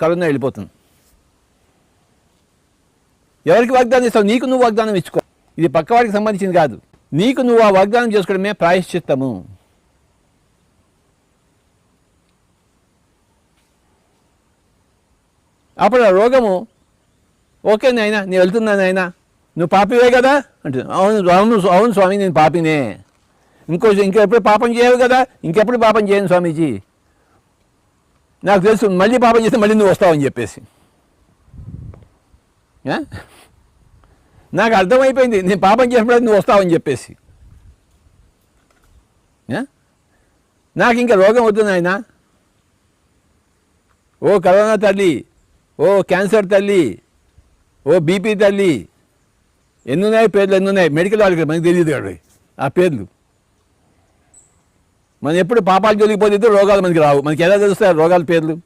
కరుణ వెళ్ళిపోతుంది. ఎవరికి వాగ్దానం ఇస్తావు నీకు నువ్వు వాగ్దానం ఇచ్చుకో. ఇది పక్కవాడికి సంబంధించింది కాదు. నీకు నువ్వు ఆ వాగ్దానం చేసుకోవడమే ప్రాయశ్చిత్తము. అప్పుడు ఆ రోగము ఓకే నాయనా నేను వెళ్తున్నా నాయనా నువ్వు పాపివే కదా? అంటే అవును అవును అవును స్వామి నేను పాపినే. ఇంకో ఇంకెప్పుడు పాపం చేయవు కదా? ఇంకెప్పుడు పాపం చేయను స్వామీజీ? నాకు తెలుసు మళ్ళీ పాపం చేస్తే మళ్ళీ నువ్వు వస్తావని చెప్పేసి. నాకు అర్థమైపోయింది నేను పాపం చేసినప్పుడు నువ్వు వస్తావని చెప్పేసి. నాకు ఇంకా రోగం వద్దు నాయనా. ఓ కరోనా తల్లి ఓ క్యాన్సర్ తల్లి ఓ బీపీ తల్లి ఎన్నున్నాయి పేర్లు ఎన్నున్నాయి? మెడికల్ వాళ్ళకి మనకు తెలియదు కదా ఆ పేర్లు. మనం ఎప్పుడు పాపాలు జోలికి పోతే రోగాలు మనకి రావు. మనకి ఎలా తెలుస్తాయి రోగాల పేర్లు?